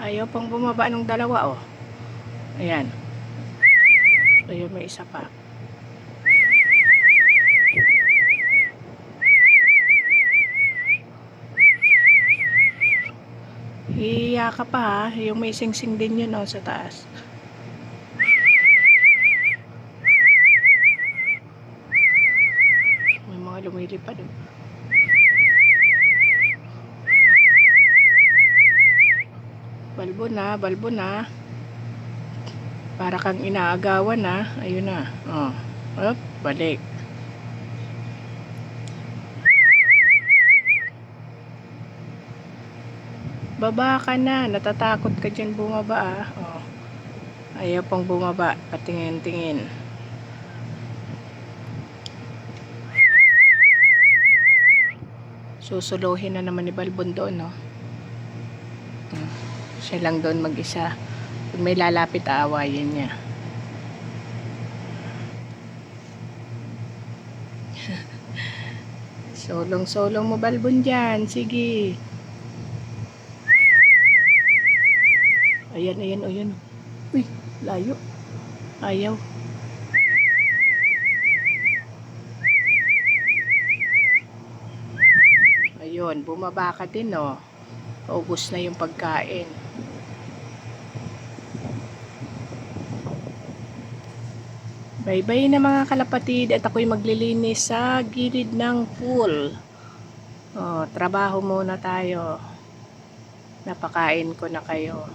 Ayaw pang bumaba ng dalawa, oh. Ayan. Ayun, may isa pa. Hiya ka pa ha. Yung may sing-sing din yun oh, sa taas. May mga lumilipad oh. Balbo na, balbo na. Para kang inaagawan na. Ayun na. Oh. Op, balik. Baba ka na. Natatakot ka dyan bumaba ah. Oh. Ayaw pang bumaba. Patingin-tingin. Susuluhin na naman ni Balbon doon, no? Hmm. Siya lang doon mag-isa. Pag may lalapit, aawayin niya. Solong-solong mo balbon dyan. Sige. Ayan, ayan, ayan. Uy, layo. Ayaw. Ayun, bumaba ka din, oh. Paubos na yung pagkain. Bye-bye na mga kalapatid at ako'y maglilinis sa gilid ng pool. Oh, trabaho muna tayo. Napakain ko na kayo.